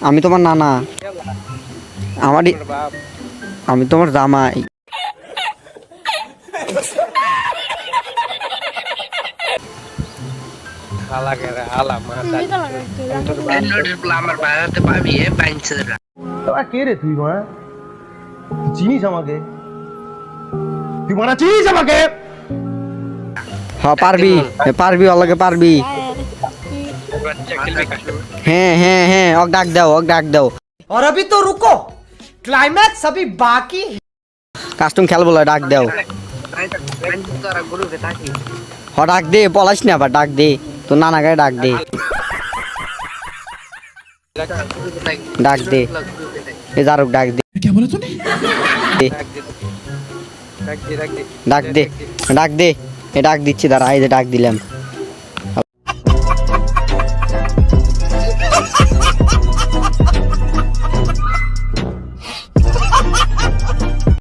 আমি তোমার নানা। আমারই আমি তোমার জামাই। কে রে তুই মারা চিনিস আমাকে? তুই মারা চিনিস আমাকে? হ পারবি। পারবি ওলাকে পারবি। হ্যাঁ হ্যাঁ হ্যাঁ ওক ডাক দাও ওক ডাক দাও और अभी तो रुको क्लाइमैक्स अभी बाकी है কাস্টম খেলবো না, ডাক দাও তোরা গুরুকে থাকি হ ডাক দে পলাইস না আবার ডাক দে তো নানা গায়ে ডাক দে ডাক দে এ জারুক ডাক দে ডাক দে ডাক দে ডাক দে ডাক দে এ ডাক দিচ্ছি দাঁড়া এই যে ডাক দিলাম